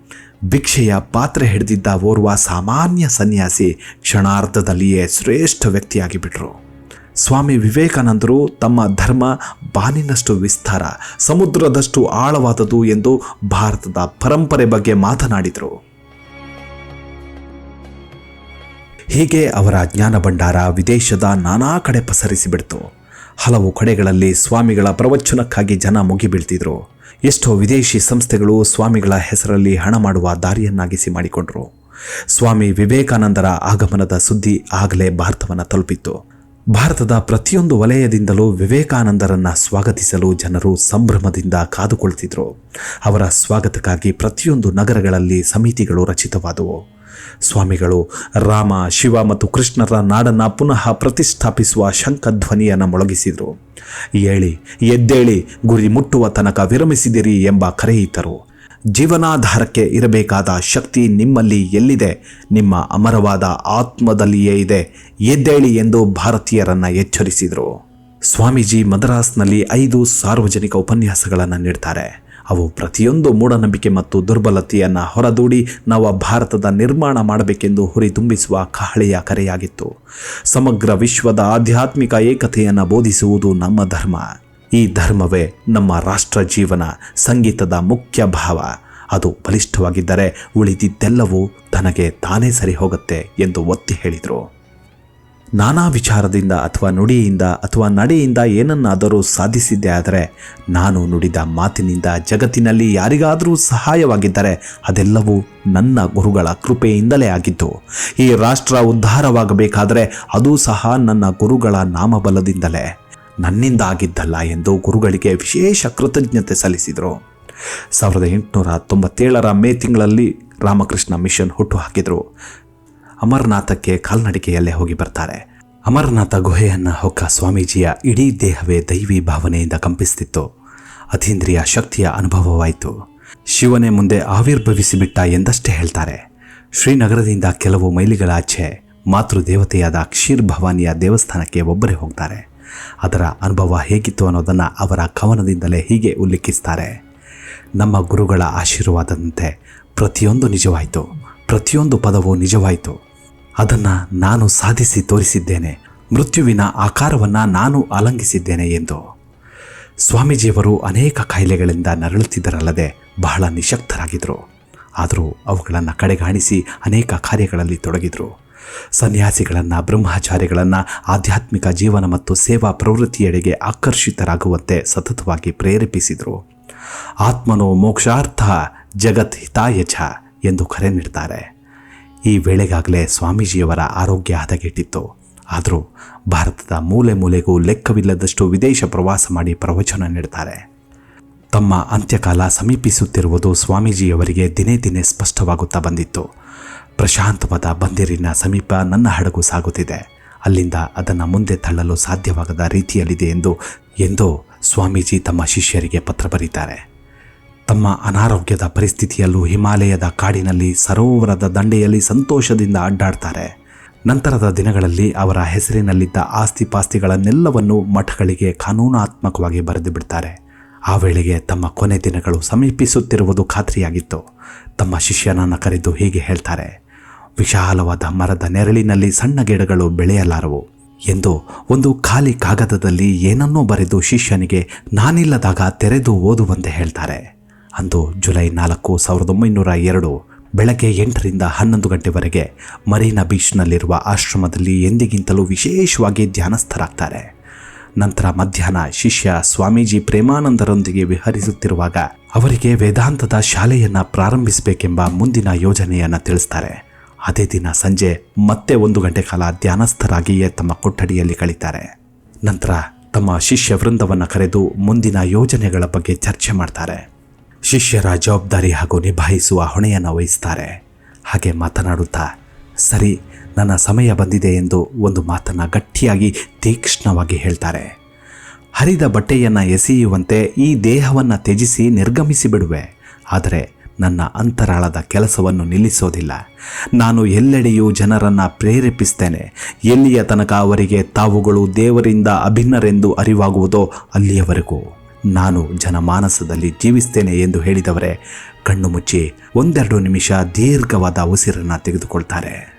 ಭಿಕ್ಷೆಯ ಪಾತ್ರೆ ಹಿಡಿದಿದ್ದ ಓರ್ವ ಸಾಮಾನ್ಯ ಸನ್ಯಾಸಿ ಕ್ಷಣಾರ್ಧದಲ್ಲಿಯೇ ಶ್ರೇಷ್ಠ ವ್ಯಕ್ತಿಯಾಗಿ ಬಿಟ್ರು ಸ್ವಾಮಿ ವಿವೇಕಾನಂದರು ತಮ್ಮ ಧರ್ಮ ಬಾನಿನಷ್ಟು ವಿಸ್ತಾರ, ಸಮುದ್ರದಷ್ಟು ಆಳವಾದದು ಎಂದು ಭಾರತದ ಪರಂಪರೆ ಬಗ್ಗೆ ಮಾತನಾಡಿದರು. ಹೀಗೆ ಅವರ ಜ್ಞಾನ ಭಂಡಾರ ವಿದೇಶದ ನಾನಾ ಕಡೆ ಪಸರಿಸಿಬಿಡ್ತು ಹಲವು ಕಡೆಗಳಲ್ಲಿ ಸ್ವಾಮಿಗಳ ಪ್ರವಚನಕ್ಕಾಗಿ ಜನ ಮುಗಿಬೀಳ್ತಿದ್ರು. ಎಷ್ಟೋ ವಿದೇಶಿ ಸಂಸ್ಥೆಗಳು ಸ್ವಾಮಿಗಳ ಹೆಸರಲ್ಲಿ ಹಣ ಮಾಡುವ ದಾರಿಯನ್ನಾಗಿಸಿ ಮಾಡಿಕೊಂಡ್ರು. ಸ್ವಾಮಿ ವಿವೇಕಾನಂದರ ಆಗಮನದ ಸುದ್ದಿ ಆಗಲೇ ಭಾರತವನ್ನು ತಲುಪಿತ್ತು. ಭಾರತದ ಪ್ರತಿಯೊಂದು ವಲಯದಿಂದಲೂ ವಿವೇಕಾನಂದರನ್ನು ಸ್ವಾಗತಿಸಲು ಜನರು ಸಂಭ್ರಮದಿಂದ ಕಾದುಕೊಳ್ತಿದ್ರು. ಅವರ ಸ್ವಾಗತಕ್ಕಾಗಿ ಪ್ರತಿಯೊಂದು ನಗರಗಳಲ್ಲಿ ಸಮಿತಿಗಳು ರಚಿತವಾದವು. ಸ್ವಾಮಿಗಳು ರಾಮ, ಶಿವ ಮತ್ತು ಕೃಷ್ಣರ ನಾಡನ್ನ ಪುನಃ ಪ್ರತಿಷ್ಠಾಪಿಸುವ ಶಂಖಧ್ವನಿಯನ್ನು ಮೊಳಗಿಸಿದರು. ಏಳಿ, ಎದ್ದೇಳಿ ಗುರಿ ಮುಟ್ಟುವ ತನಕ ವಿರಮಿಸಿದಿರಿ ಎಂಬ ಕರೆಯಿತರು. ಜೀವನಾಧಾರಕ್ಕೆ ಇರಬೇಕಾದ ಶಕ್ತಿ ನಿಮ್ಮಲ್ಲಿ ಎಲ್ಲಿದೆ? ನಿಮ್ಮ ಅಮರವಾದ ಆತ್ಮದಲ್ಲಿಯೇ ಇದೆ, ಎದ್ದೇಳಿ ಎಂದು ಭಾರತೀಯರನ್ನು ಎಚ್ಚರಿಸಿದರು. ಸ್ವಾಮೀಜಿ ಮದ್ರಾಸ್ನಲ್ಲಿ ಐದು ಸಾರ್ವಜನಿಕ ಉಪನ್ಯಾಸಗಳನ್ನು ನೀಡ್ತಾರೆ. ಅವು ಪ್ರತಿಯೊಂದು ಮೂಢನಂಬಿಕೆ ಮತ್ತು ದುರ್ಬಲತೆಯನ್ನು ಹೊರದೂಡಿ ನವ ಭಾರತದ ನಿರ್ಮಾಣ ಮಾಡಬೇಕೆಂದು ಹುರಿದುಂಬಿಸುವ ಕಹಳೆಯ ಕರೆಯಾಗಿತ್ತು. ಸಮಗ್ರ ವಿಶ್ವದ ಆಧ್ಯಾತ್ಮಿಕ ಏಕತೆಯನ್ನು ಬೋಧಿಸುವುದು ನಮ್ಮ ಧರ್ಮ. ಈ ಧರ್ಮವೇ ನಮ್ಮ ರಾಷ್ಟ್ರ ಜೀವನ, ಸಂಗೀತದ ಮುಖ್ಯ ಭಾವ. ಅದು ಬಲಿಷ್ಠವಾಗಿದ್ದರೆ ಉಳಿದಿದ್ದೆಲ್ಲವೂ ತನಗೆ ತಾನೇ ಸರಿ ಹೋಗುತ್ತೆ ಎಂದು ಒತ್ತಿ ಹೇಳಿದರು. ನಾನಾ ವಿಚಾರದಿಂದ ಅಥವಾ ನುಡಿಯಿಂದ ಅಥವಾ ನಡೆಯಿಂದ ಏನನ್ನಾದರೂ ಸಾಧಿಸಿದ್ದೆ ಆದರೆ, ನಾನು ನುಡಿದ ಮಾತಿನಿಂದ ಜಗತ್ತಿನಲ್ಲಿ ಯಾರಿಗಾದರೂ ಸಹಾಯವಾಗಿದ್ದರೆ ಅದೆಲ್ಲವೂ ನನ್ನ ಗುರುಗಳ ಕೃಪೆಯಿಂದಲೇ ಆಗಿತ್ತು. ಈ ರಾಷ್ಟ್ರ ಉದ್ಧಾರವಾಗಬೇಕಾದರೆ ಅದು ಸಹ ನನ್ನ ಗುರುಗಳ ನಾಮಬಲದಿಂದಲೇ. ನನ್ನಿಂದ ಆಗಿದ್ದಲ್ಲ ಎಂದು ಗುರುಗಳಿಗೆ ವಿಶೇಷ ಕೃತಜ್ಞತೆ ಸಲ್ಲಿಸಿದರು. ಸಾವಿರದ ಎಂಟುನೂರ ತೊಂಬತ್ತೇಳರ ಮೇ ತಿಂಗಳಲ್ಲಿ ರಾಮಕೃಷ್ಣ ಮಿಷನ್ ಹುಟ್ಟು ಹಾಕಿದರು ಅಮರನಾಥಕ್ಕೆ ಕಾಲ್ನಡಿಕೆಯಲ್ಲೇ ಹೋಗಿ ಬರ್ತಾರೆ. ಅಮರನಾಥ ಗುಹೆಯನ್ನು ಹೊಕ್ಕ ಸ್ವಾಮೀಜಿಯ ಇಡೀ ದೇಹವೇ ದೈವಿ ಭಾವನೆಯಿಂದ ಕಂಪಿಸ್ತಿತ್ತು. ಅತೀಂದ್ರಿಯ ಶಕ್ತಿಯ ಅನುಭವವಾಯಿತು. ಶಿವನೇ ಮುಂದೆ ಆವಿರ್ಭವಿಸಿಬಿಟ್ಟ ಎಂದಷ್ಟೇ ಹೇಳ್ತಾರೆ. ಶ್ರೀನಗರದಿಂದ ಕೆಲವು ಮೈಲಿಗಳ ಆಚೆ ಮಾತೃದೇವತೆಯಾದ ಕ್ಷೀರ್ ಭವಾನಿಯ ದೇವಸ್ಥಾನಕ್ಕೆ ಒಬ್ಬರೇ ಹೋಗ್ತಾರೆ. ಅದರ ಅನುಭವ ಹೇಗಿತ್ತು ಅನ್ನೋದನ್ನು ಅವರ ಕವನದಿಂದಲೇ ಹೀಗೆ ಉಲ್ಲೇಖಿಸ್ತಾರೆ. ನಮ್ಮ ಗುರುಗಳ ಆಶೀರ್ವಾದದಂತೆ ಪ್ರತಿಯೊಂದು ನಿಜವಾಯಿತು. ಪ್ರತಿಯೊಂದು ಪದವು ನಿಜವಾಯಿತು. ಅದನ್ನು ನಾನು ಸಾಧಿಸಿ ತೋರಿಸಿದ್ದೇನೆ. ಮೃತ್ಯುವಿನ ಆಕಾರವನ್ನು ನಾನು ಅಲಂಗಿಸಿದ್ದೇನೆ ಎಂದು. ಸ್ವಾಮೀಜಿಯವರು ಅನೇಕ ಕಾಯಿಲೆಗಳಿಂದ ನರಳುತ್ತಿದ್ದರಲ್ಲದೆ ಬಹಳ ನಿಶಕ್ತರಾಗಿದ್ದರು ಆದರೂ ಅವುಗಳನ್ನು ಕಡೆಗಾಣಿಸಿ ಅನೇಕ ಕಾರ್ಯಗಳಲ್ಲಿ ತೊಡಗಿದರು. ಸನ್ಯಾಸಿಗಳನ್ನು, ಬ್ರಹ್ಮಚಾರಿಗಳನ್ನು, ಆಧ್ಯಾತ್ಮಿಕ ಜೀವನ ಮತ್ತು ಸೇವಾ ಪ್ರವೃತ್ತಿಯೆಡೆಗೆ ಆಕರ್ಷಿತರಾಗುವಂತೆ ಸತತವಾಗಿ ಪ್ರೇರೇಪಿಸಿದರು. ಆತ್ಮನೋ ಮೋಕ್ಷಾರ್ಥ ಜಗತ್ ಹಿತಾಯಚ ಎಂದು ಕರೆ ನೀಡ್ತಾರೆ. ಈ ವೇಳೆಗಾಗಲೇ ಸ್ವಾಮೀಜಿಯವರ ಆರೋಗ್ಯ ಹದಗೆಟ್ಟಿತ್ತು. ಆದರೂ ಭಾರತದ ಮೂಲೆ ಮೂಲೆಗೂ ಲೆಕ್ಕವಿಲ್ಲದಷ್ಟು ವಿದೇಶ ಪ್ರವಾಸ ಮಾಡಿ ಪ್ರವಚನ ನೀಡ್ತಾರೆ. ತಮ್ಮ ಅಂತ್ಯಕಾಲ ಸಮೀಪಿಸುತ್ತಿರುವುದು ಸ್ವಾಮೀಜಿಯವರಿಗೆ ದಿನೇ ದಿನೇ ಸ್ಪಷ್ಟವಾಗುತ್ತಾ ಬಂದಿತ್ತು. ಪ್ರಶಾಂತವಾದ ಬಂದಿರಿನ ಸಮೀಪ ನನ್ನ ಹಡಗು ಸಾಗುತ್ತಿದೆ. ಅಲ್ಲಿಂದ ಅದನ್ನು ಮುಂದೆ ತಳ್ಳಲು ಸಾಧ್ಯವಾಗದ ರೀತಿಯಲ್ಲಿದೆ ಎಂದು ಎಂದು ಸ್ವಾಮೀಜಿ ತಮ್ಮ ಶಿಷ್ಯರಿಗೆ ಪತ್ರ ಬರೀತಾರೆ. ತಮ್ಮ ಅನಾರೋಗ್ಯದ ಪರಿಸ್ಥಿತಿಯಲ್ಲೂ ಹಿಮಾಲಯದ ಕಾಡಿನಲ್ಲಿ ಸರೋವರದ ದಂಡೆಯಲ್ಲಿ ಸಂತೋಷದಿಂದ ಅಡ್ಡಾಡ್ತಾರೆ. ನಂತರದ ದಿನಗಳಲ್ಲಿ ಅವರ ಹೆಸರಿನಲ್ಲಿದ್ದ ಆಸ್ತಿಪಾಸ್ತಿಗಳನ್ನೆಲ್ಲವನ್ನು ಮಠಗಳಿಗೆ ಕಾನೂನಾತ್ಮಕವಾಗಿ ಬರೆದು ಬಿಡ್ತಾರೆ. ಆ ವೇಳೆಗೆ ತಮ್ಮ ಕೊನೆ ದಿನಗಳು ಸಮೀಪಿಸುತ್ತಿರುವುದು ಖಾತ್ರಿಯಾಗಿತ್ತು. ತಮ್ಮ ಶಿಷ್ಯನನ್ನು ಕರೆದು ಹೀಗೆ ಹೇಳ್ತಾರೆ. ವಿಶಾಲವಾದ ಮರದ ನೆರಳಿನಲ್ಲಿ ಸಣ್ಣ ಗಿಡಗಳು ಬೆಳೆಯಲಾರವು ಎಂದು ಒಂದು ಖಾಲಿ ಕಾಗದದಲ್ಲಿ ಏನನ್ನೋ ಬರೆದು ಶಿಷ್ಯನಿಗೆ ನಾನಿಲ್ಲದಾಗ ತೆರೆದು ಓದುವಂತೆ ಹೇಳ್ತಾರೆ. ಅಂದು ಜುಲೈ ನಾಲ್ಕು ಸಾವಿರದ ಒಂಬೈನೂರ ಎರಡು ಬೆಳಗ್ಗೆ ಎಂಟರಿಂದ ಹನ್ನೊಂದು ಗಂಟೆವರೆಗೆ ಮರೀನಾ ಬೀಚ್ನಲ್ಲಿರುವ ಆಶ್ರಮದಲ್ಲಿ ಎಂದಿಗಿಂತಲೂ ವಿಶೇಷವಾಗಿ ಧ್ಯಾನಸ್ಥರಾಗ್ತಾರೆ. ನಂತರ ಮಧ್ಯಾಹ್ನ ಶಿಷ್ಯ ಸ್ವಾಮೀಜಿ ಪ್ರೇಮಾನಂದರೊಂದಿಗೆ ವಿಹರಿಸುತ್ತಿರುವಾಗ ಅವರಿಗೆ ವೇದಾಂತದ ಶಾಲೆಯನ್ನು ಪ್ರಾರಂಭಿಸಬೇಕೆಂಬ ಮುಂದಿನ ಯೋಜನೆಯನ್ನು ತಿಳಿಸ್ತಾರೆ. ಅದೇ ದಿನ ಸಂಜೆ ಮತ್ತೆ ಒಂದು ಗಂಟೆ ಕಾಲ ಧ್ಯಾನಸ್ಥರಾಗಿಯೇ ತಮ್ಮ ಕೊಠಡಿಯಲ್ಲಿ ಕಳೀತಾರೆ. ನಂತರ ತಮ್ಮ ಶಿಷ್ಯ ವೃಂದವನ್ನು ಕರೆದು ಮುಂದಿನ ಯೋಜನೆಗಳ ಬಗ್ಗೆ ಚರ್ಚೆ ಮಾಡ್ತಾರೆ. ಶಿಷ್ಯರ ಜವಾಬ್ದಾರಿ ಹಾಗೂ ನಿಭಾಯಿಸುವ ಹೊಣೆಯನ್ನು ವಹಿಸ್ತಾರೆ. ಹಾಗೆ ಮಾತನಾಡುತ್ತಾ, ಸರಿ, ನನ್ನ ಸಮಯ ಬಂದಿದೆ ಎಂದು ಒಂದು ಮಾತನ್ನು ಗಟ್ಟಿಯಾಗಿ ತೀಕ್ಷ್ಣವಾಗಿ ಹೇಳ್ತಾರೆ. ಹರಿದ ಬಟ್ಟೆಯನ್ನು ಎಸೆಯುವಂತೆ ಈ ದೇಹವನ್ನು ತ್ಯಜಿಸಿ ನಿರ್ಗಮಿಸಿ ಬಿಡುವೆ. ಆದರೆ ನನ್ನ ಅಂತರಾಳದ ಕೆಲಸವನ್ನು ನಿಲ್ಲಿಸೋದಿಲ್ಲ. ನಾನು ಎಲ್ಲೆಡೆಯೂ ಜನರನ್ನು ಪ್ರೇರೇಪಿಸ್ತೇನೆ. ಎಲ್ಲಿಯ ತನಕ ಅವರಿಗೆ ತಾವುಗಳು ದೇವರಿಂದ ಅಭಿನ್ನರೆಂದು ಅರಿವಾಗುವುದೋ ಅಲ್ಲಿಯವರೆಗೂ ನಾನು ಜನಮಾನಸದಲ್ಲಿ ಜೀವಿಸ್ತೇನೆ ಎಂದು ಹೇಳಿದವರೇ, ಕಣ್ಣು ಮುಚ್ಚಿ ಒಂದೆರಡು ನಿಮಿಷ ದೀರ್ಘವಾದ ಉಸಿರನ್ನು ತೆಗೆದುಕೊಳ್ತಾರೆ.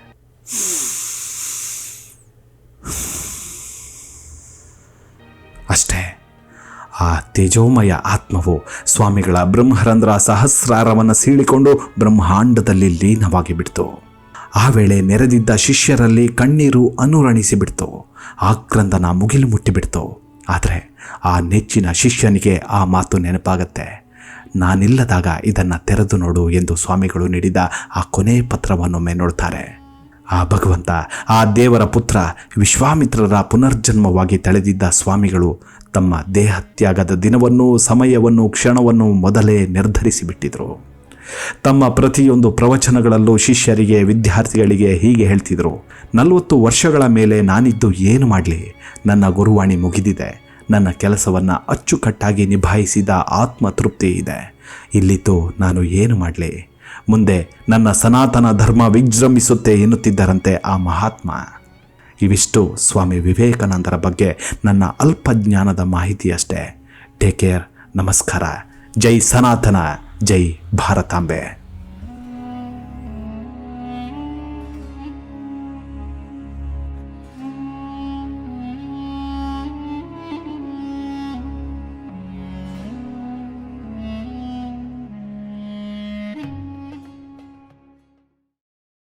ಆ ತೇಜೋಮಯ ಆತ್ಮವು ಸ್ವಾಮಿಗಳ ಬ್ರಹ್ಮರಂಧ್ರ ಸಹಸ್ರಾರವನ್ನು ಸೀಳಿಕೊಂಡು ಬ್ರಹ್ಮಾಂಡದಲ್ಲಿ ಲೀನವಾಗಿ ಬಿಡ್ತು. ಆ ವೇಳೆ ನೆರೆದಿದ್ದ ಶಿಷ್ಯರಲ್ಲಿ ಕಣ್ಣೀರು ಅನುರಣಿಸಿಬಿಡ್ತು. ಆಕ್ರಂದನ ಮುಗಿಲು ಮುಟ್ಟಿಬಿಡ್ತು. ಆದರೆ ಆ ನೆಚ್ಚಿನ ಶಿಷ್ಯನಿಗೆ ಆ ಮಾತು ನೆನಪಾಗತ್ತೆ. ನಾನಿಲ್ಲದಾಗ ಇದನ್ನು ತೆರೆದು ನೋಡು ಎಂದು ಸ್ವಾಮಿಗಳು ನೀಡಿದ ಆ ಕೊನೆ ಪತ್ರವನ್ನೊಮ್ಮೆ ನೋಡ್ತಾರೆ. ಆ ಭಗವಂತ, ಆ ದೇವರ ಪುತ್ರ, ವಿಶ್ವಾಮಿತ್ರರ ಪುನರ್ಜನ್ಮವಾಗಿ ತಳೆದಿದ್ದ ಸ್ವಾಮಿಗಳು ತಮ್ಮ ದೇಹತ್ಯಾಗದ ದಿನವನ್ನು ಸಮಯವನ್ನು ಕ್ಷಣವನ್ನು ಮೊದಲೇ ನಿರ್ಧರಿಸಿಬಿಟ್ಟಿದ್ರು. ತಮ್ಮ ಪ್ರತಿಯೊಂದು ಪ್ರವಚನಗಳಲ್ಲೂ ಶಿಷ್ಯರಿಗೆ, ವಿದ್ಯಾರ್ಥಿಗಳಿಗೆ ಹೀಗೆ ಹೇಳ್ತಿದ್ರು, ನಲವತ್ತು ವರ್ಷಗಳ ಮೇಲೆ ನಾನಿದ್ದು ಏನು ಮಾಡಲಿ? ನನ್ನ ಗುರುವಾಣಿ ಮುಗಿದಿದೆ. ನನ್ನ ಕೆಲಸವನ್ನು ಅಚ್ಚುಕಟ್ಟಾಗಿ ನಿಭಾಯಿಸಿದ ಆತ್ಮತೃಪ್ತಿ ಇದೆ. ಇಲ್ಲಿದ್ದು ನಾನು ಏನು ಮಾಡಲಿ? ಮುಂದೆ ನನ್ನ ಸನಾತನ ಧರ್ಮ ವಿಜೃಂಭಿಸುತ್ತೆ ಎನ್ನುತ್ತಿದ್ದರಂತೆ ಆ ಮಹಾತ್ಮ. ಇವಿಷ್ಟು ಸ್ವಾಮಿ ವಿವೇಕಾನಂದರ ಬಗ್ಗೆ ನನ್ನ ಅಲ್ಪ ಜ್ಞಾನದ ಮಾಹಿತಿಯಷ್ಟೇ. ಟೇಕ್ ಕೇರ್ ನಮಸ್ಕಾರ. ಜೈ ಸನಾತನ. ಜೈ ಭಾರತಾಂಬೆ.